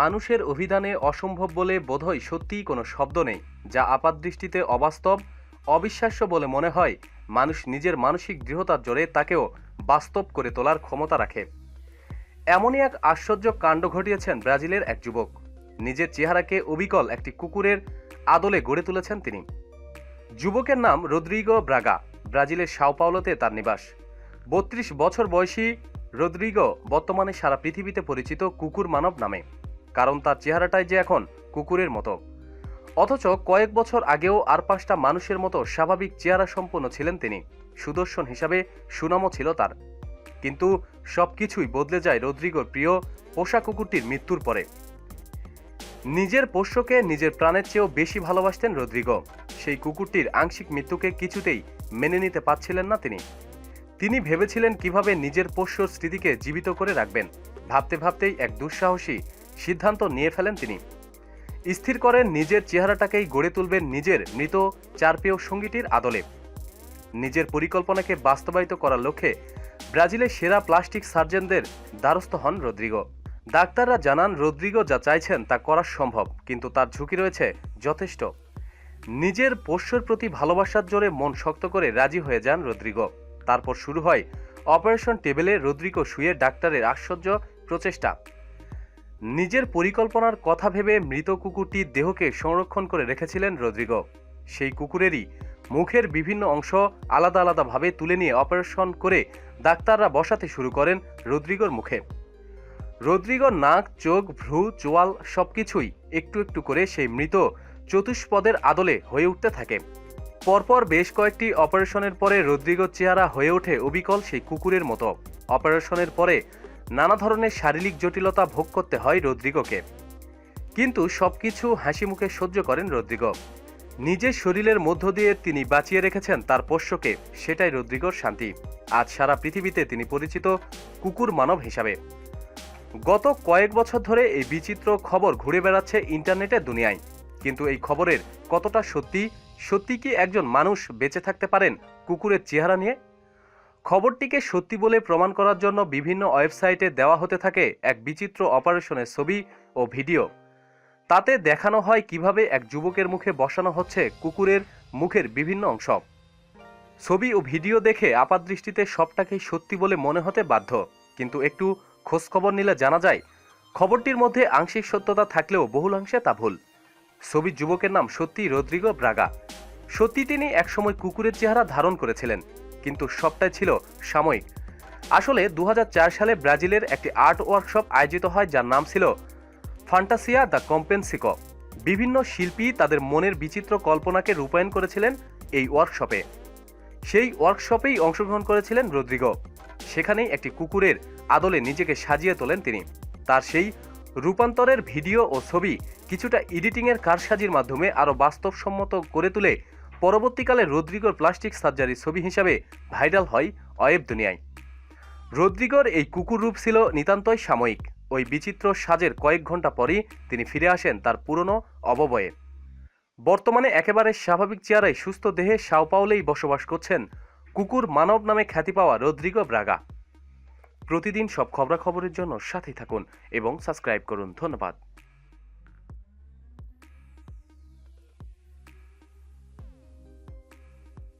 মানুষের অভিধানে অসম্ভব বলে বোধহয় সত্যিই কোনো শব্দ নেই, যা আপাতদৃষ্টিতে অবাস্তব, অবিশ্বাস্য বলে মনে হয়, মানুষ নিজের মানসিক দৃঢ়তার জোরে তাকেও বাস্তব করে তোলার ক্ষমতা রাখে। এমনই এক আশ্চর্য কাণ্ড ঘটিয়েছেন ব্রাজিলের এক যুবক। নিজের চেহারাকে অবিকল একটি কুকুরের আদলে গড়ে তুলেছেন তিনি। যুবকের নাম রদ্রিগো ব্রাগা, ব্রাজিলের সাওপাওলোতে তার নিবাস। বত্রিশ বছর বয়সী রদ্রিগো বর্তমানে সারা পৃথিবীতে পরিচিত কুকুর মানব নামে। কারণ তার চেহারাটাই যে এখন কুকুরের মতো। অথচ কয়েক বছর আগেও আর পাঁচটা মানুষের মতো স্বাভাবিক চেহারা সম্পন্ন ছিলেন তিনি। সুদর্শন হিসাবে সুনামও ছিল তার। কিন্তু সবকিছুই বদলে যায় রদ্রিগোর প্রিয় পোষা কুকুরটির মৃত্যুর পরে। নিজের পোষ্যকে নিজের প্রাণের চেয়েও বেশি ভালোবাসতেন রদ্রিগো। সেই কুকুরটির আংশিক মৃত্যুকে কিছুতেই মেনে নিতে পারছিলেন না তিনি। তিনি ভেবেছিলেন কীভাবে নিজের পোষ্যর স্মৃতিকে জীবিত করে রাখবেন। ভাবতে ভাবতেই এক দুঃসাহসী সিদ্ধান্ত নিয়ে ফেলেন তিনি। স্থির করেন নিজের চেহারাটাকেই গড়ে তুলবেন নিজের মৃত চারপেয় সঙ্গীটির আদলে। নিজের পরিকল্পনাকে বাস্তবায়িত করার লক্ষ্যে ব্রাজিলের সেরা প্লাস্টিক সার্জনদের দ্বারস্থ হন রদ্রিগো। ডাক্তাররা জানান, রদ্রিগো যা চাইছেন তা করা সম্ভব, কিন্তু তার ঝুঁকি রয়েছে যথেষ্ট। নিজের পোষ্যর প্রতি ভালোবাসার জোরে মন শক্ত করে রাজি হয়ে যান রদ্রিগো। তারপর শুরু হয় অপারেশন টেবিলে রদ্রিগো শুয়ে ডাক্তারের আশ্চর্য প্রচেষ্টা। নিজের পরিকল্পনার কথা ভেবে মৃত কুকুরটির দেহকে সংরক্ষণ করে রেখেছিলেন রদ্রিগো। সেই কুকুরেরই মুখের বিভিন্ন অংশ আলাদা আলাদাভাবে তুলে নিয়ে অপারেশন করে ডাক্তাররা বসাতে শুরু করেন রদ্রিগোর মুখে। রদ্রিগোর নাক, চোখ, ভ্রু, চোয়াল সবকিছুই একটু একটু করে সেই মৃত চতুষ্পদের আদলে হয়ে উঠতে থাকে। পরপর বেশ কয়েকটি অপারেশনের পরে রদ্রিগোর চেহারা হয়ে ওঠে অবিকল সেই কুকুরের মতো। অপারেশনের পরে নানা ধরনের শারীরিক জটিলতা ভোগ করতে হয় রদ্রিগোকে। কিন্তু সবকিছু হাসি মুখে সহ্য করেন রদ্রিগো। নিজের শরীরের মধ্য দিয়ে তিনি বাঁচিয়ে রেখেছেন তার পোষ্যকে, সেটাই রদ্রিগোর শান্তি। আজ সারা পৃথিবীতে তিনি পরিচিত কুকুর মানব হিসাবে। গত কয়েক বছর ধরে এই বিচিত্র খবর ঘুরে বেড়াচ্ছে ইন্টারনেটের দুনিয়ায়। কিন্তু এই খবরের কতটা সত্যি সত্যি কি একজন মানুষ বেঁচে থাকতে পারেন কুকুরের চেহারা নিয়ে? খবরটিকে সত্যি বলে প্রমাণ করার জন্য বিভিন্ন ওয়েবসাইটে দেওয়া হতে থাকে এক বিচিত্র অপারেশনের ছবি ও ভিডিও। তাতে দেখানো হয় কীভাবে এক যুবকের মুখে বসানো হচ্ছে কুকুরের মুখের বিভিন্ন অংশ। ছবি ও ভিডিও দেখে আপাতদৃষ্টিতে সবটাকেই সত্যি বলে মনে হতে বাধ্য। কিন্তু একটু খোঁজখবর নিলে জানা যায়, খবরটির মধ্যে আংশিক সত্যতা থাকলেও বহুলাংশে তা ভুল। ছবির যুবকের নাম সত্যি রদ্রিগো ব্রাগা। সত্যি তিনি একসময় কুকুরের চেহারা ধারণ করেছিলেন। কিন্তু সবটাই ছিল সাময়িক। আসলে দু সালে ব্রাজিলের একটি আর্ট ওয়ার্কশপ আয়োজিত হয় যার নাম ছিল ফান্টাসিয়া দ্য কম্পেন্সিকো। বিভিন্ন শিল্পী তাদের মনের বিচিত্র কল্পনাকে রূপায়ণ করেছিলেন এই ওয়ার্কশপে। সেই ওয়ার্কশপেই অংশগ্রহণ করেছিলেন রদ্রিগো। সেখানেই একটি কুকুরের আদলে নিজেকে সাজিয়ে তোলেন তিনি। তার সেই রূপান্তরের ভিডিও ও ছবি কিছুটা এডিটিংয়ের কারসাজির মাধ্যমে আরও বাস্তবসম্মত করে তুলে পরবর্তীকালে রদ্রিগোর প্লাস্টিক সার্জারি ছবি হিসাবে ভাইরাল হয় অয়েব দুনিয়ায়। রদ্রিগোর এই কুকুর রূপ ছিল নিতান্তই সাময়িক। ওই বিচিত্র সাজের কয়েক ঘণ্টা পরই তিনি ফিরে আসেন তার পুরনো অববয়ে। বর্তমানে একেবারে স্বাভাবিক চেয়ারায় সুস্থ দেহে সাওপাওলেই বসবাস করছেন কুকুর মানব নামে খ্যাতি পাওয়া রদ্রিগো ব্রাগা। প্রতিদিন সব খবরাখবরের জন্য সাথেই থাকুন এবং সাবস্ক্রাইব করুন। ধন্যবাদ।